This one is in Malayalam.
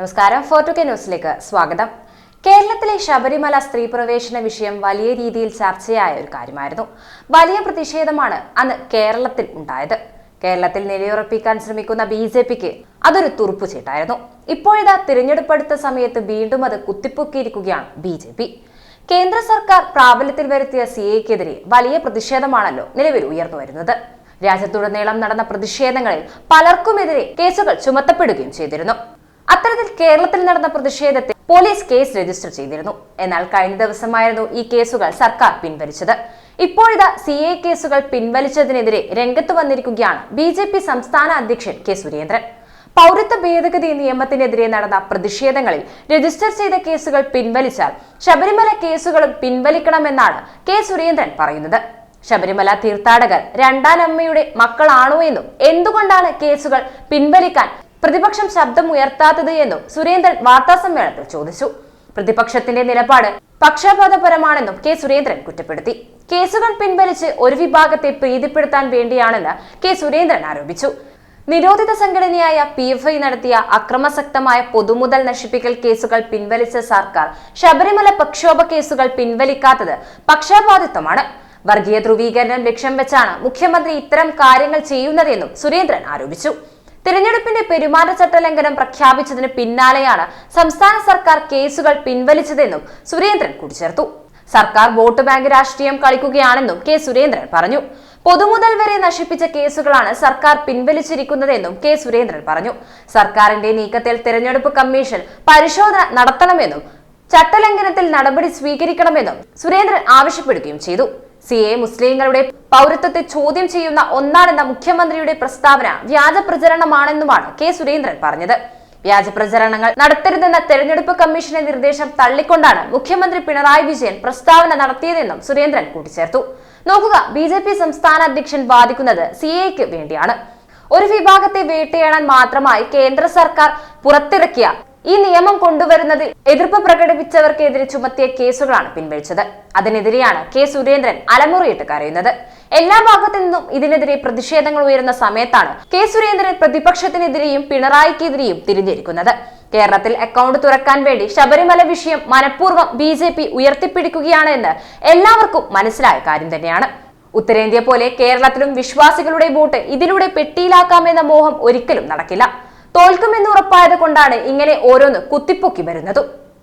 നമസ്കാരം. ഫോർട്ടു കെ ന്യൂസിലേക്ക് സ്വാഗതം. കേരളത്തിലെ ശബരിമല സ്ത്രീ പ്രവേശന വിഷയം വലിയ രീതിയിൽ ചർച്ചയായ ഒരു കാര്യമായിരുന്നു. വലിയ പ്രതിഷേധമാണ് അന്ന് കേരളത്തിൽ ഉണ്ടായത്. കേരളത്തിൽ നിലയുറപ്പിക്കാൻ ശ്രമിക്കുന്ന ബി ജെ പിക്ക് അതൊരു തുറുപ്പുചീട്ടായിരുന്നു. ഇപ്പോഴിതാ തിരഞ്ഞെടുപ്പെടുത്ത സമയത്ത് വീണ്ടും അത് കുത്തിപ്പൊക്കിയിരിക്കുകയാണ് ബി ജെ പി. കേന്ദ്ര സർക്കാർ പ്രാബല്യത്തിൽ വരുത്തിയ സി എക്കെതിരെ വലിയ പ്രതിഷേധമാണല്ലോ നിലവിൽ ഉയർന്നു വരുന്നത്. രാജ്യത്തുടനീളം നടന്ന പ്രതിഷേധങ്ങളിൽ പലർക്കുമെതിരെ കേസുകൾ ചുമത്തപ്പെടുകയും ചെയ്തിരുന്നു. അത്തരത്തിൽ കേരളത്തിൽ നടന്ന പ്രതിഷേധത്തിൽ പോലീസ് കേസ് രജിസ്റ്റർ ചെയ്തിരുന്നു. എന്നാൽ കഴിഞ്ഞ ദിവസമായിരുന്നു ഈ കേസുകൾ സർക്കാർ പിൻവലിച്ചത്. ഇപ്പോഴിതാ സി എ കേസുകൾ പിൻവലിച്ചതിനെതിരെ രംഗത്ത് വന്നിരിക്കുകയാണ് ബി ജെ പി സംസ്ഥാന അധ്യക്ഷൻ കെ സുരേന്ദ്രൻ. പൗരത്വ ഭേദഗതി നിയമത്തിനെതിരെ നടന്ന പ്രതിഷേധങ്ങളിൽ രജിസ്റ്റർ ചെയ്ത കേസുകൾ പിൻവലിച്ചാൽ ശബരിമല കേസുകളും പിൻവലിക്കണമെന്നാണ് കെ സുരേന്ദ്രൻ പറയുന്നത്. ശബരിമല തീർത്ഥാടകർ രണ്ടാനമ്മയുടെ മക്കളാണോ എന്നും എന്തുകൊണ്ടാണ് കേസുകൾ പിൻവലിക്കാൻ പ്രതിപക്ഷം ശബ്ദം ഉയർത്താത്തത് എന്നും സുരേന്ദ്രൻ വാർത്താസമ്മേളനത്തിൽ ചോദിച്ചു. പ്രതിപക്ഷത്തിന്റെ നിലപാട് പക്ഷപാതപരമാണെന്നും കെ സുരേന്ദ്രൻ കുറ്റപ്പെടുത്തി. കേസുകൾ പിൻവലിച്ച് ഒരു വിഭാഗത്തെ പ്രീതിപ്പെടുത്താൻ വേണ്ടിയാണെന്ന് കെ സുരേന്ദ്രൻ ആരോപിച്ചു. നിരോധിത സംഘടനയായ പി എഫ് ഐ നടത്തിയ അക്രമസക്തമായ പൊതുമുതൽ നശിപ്പിക്കൽ കേസുകൾ പിൻവലിച്ച സർക്കാർ ശബരിമല പ്രക്ഷോഭ കേസുകൾ പിൻവലിക്കാത്തത് പക്ഷപാതിത്വമാണ്. വർഗീയ ധ്രുവീകരണം ലക്ഷ്യം വെച്ചാണ് മുഖ്യമന്ത്രി ഇത്തരം കാര്യങ്ങൾ ചെയ്യുന്നതെന്നും സുരേന്ദ്രൻ ആരോപിച്ചു. തിരഞ്ഞെടുപ്പിന്റെ പെരുമാറ്റച്ചട്ട ലംഘനം പ്രഖ്യാപിച്ചതിന് പിന്നാലെയാണ് സംസ്ഥാന സർക്കാർ കേസുകൾ പിൻവലിച്ചതെന്നും സുരേന്ദ്രൻ കൂട്ടിച്ചേർത്തു. സർക്കാർ വോട്ട് ബാങ്ക് രാഷ്ട്രീയം കളിക്കുകയാണെന്നും കെ സുരേന്ദ്രൻ പറഞ്ഞു. പൊതുമുതൽ വരെ നശിപ്പിച്ച കേസുകളാണ് സർക്കാർ പിൻവലിച്ചിരിക്കുന്നതെന്നും കെ സുരേന്ദ്രൻ പറഞ്ഞു. സർക്കാരിന്റെ നീക്കത്തിൽ തിരഞ്ഞെടുപ്പ് കമ്മീഷൻ പരിശോധന നടത്തണമെന്നും ചട്ടലംഘനത്തിൽ നടപടി സ്വീകരിക്കണമെന്നും സുരേന്ദ്രൻ ആവശ്യപ്പെടുകയും ചെയ്തു. സി എ മുസ്ലിങ്ങളുടെ പൗരത്വത്തെ ചോദ്യം ചെയ്യുന്ന ഒന്നാണെന്ന മുഖ്യമന്ത്രിയുടെ പ്രസ്താവന വ്യാജ പ്രചരണമാണെന്നുമാണ് കെ സുരേന്ദ്രൻ പറഞ്ഞത്. വ്യാജ പ്രചരണങ്ങൾ നടത്തരുതെന്ന തെരഞ്ഞെടുപ്പ് കമ്മീഷന്റെ നിർദ്ദേശം തള്ളിക്കൊണ്ടാണ് മുഖ്യമന്ത്രി പിണറായി വിജയൻ പ്രസ്താവന നടത്തിയതെന്നും സുരേന്ദ്രൻ കൂട്ടിച്ചേർത്തു. നോക്കുക ബി ജെ പി സംസ്ഥാന അധ്യക്ഷൻ വാദിക്കുന്നത് സി എക്ക് വേണ്ടിയാണ്. ഒരു വിഭാഗത്തെ വേട്ടയാടാൻ മാത്രമായി കേന്ദ്ര സർക്കാർ പുറത്തിറക്കിയ ഈ നിയമം കൊണ്ടുവരുന്നതിൽ എതിർപ്പ് പ്രകടിപ്പിച്ചവർക്കെതിരെ ചുമത്തിയ കേസുകളാണ് പിൻവലിച്ചത്. അതിനെതിരെയാണ് കെ സുരേന്ദ്രൻ അലമുറയിട്ട് കരയുന്നത്. എല്ലാ ഭാഗത്തു നിന്നും ഇതിനെതിരെ പ്രതിഷേധങ്ങൾ ഉയരുന്ന സമയത്താണ് കെ സുരേന്ദ്രൻ പ്രതിപക്ഷത്തിനെതിരെയും പിണറായിക്കെതിരെയും തിരിഞ്ഞിരിക്കുന്നത്. കേരളത്തിൽ അക്കൗണ്ട് തുറക്കാൻ വേണ്ടി ശബരിമല വിഷയം മനഃപൂർവം ബി ജെ പി ഉയർത്തിപ്പിടിക്കുകയാണ് എന്ന് എല്ലാവർക്കും മനസ്സിലായ കാര്യം തന്നെയാണ്. ഉത്തരേന്ത്യ പോലെ കേരളത്തിലും വിശ്വാസികളുടെ വോട്ട് ഇതിലൂടെ പെട്ടിയിലാക്കാമെന്ന മോഹം ഒരിക്കലും നടക്കില്ല. തോൽക്കുമെന്ന് ഉറപ്പായത് കൊണ്ടാണ് ഇങ്ങനെ ഓരോന്ന് കുത്തിപ്പൊക്കി വരുന്നതും.